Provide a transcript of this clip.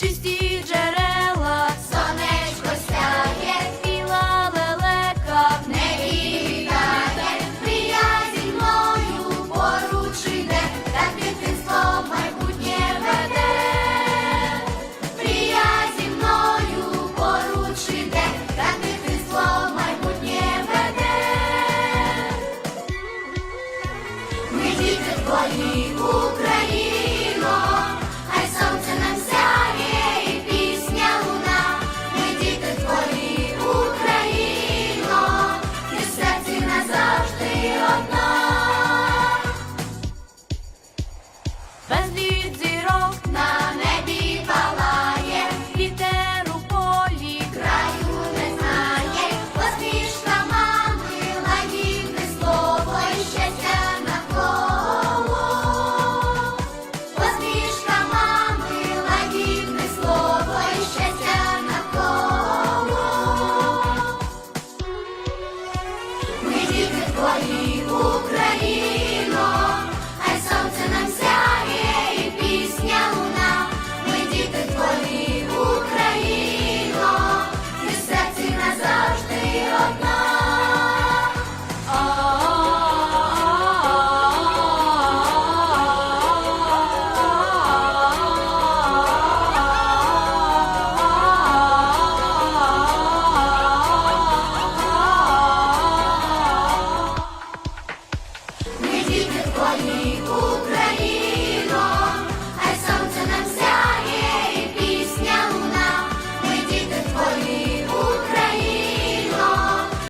чисті джерела, сонечко сяє, біла лелека, не вітає, прия зі мною поруч іде, так дитинство майбутнє веде, прия зі мною поруч іде, так дитинство майбутнє веде, ми діти твої України.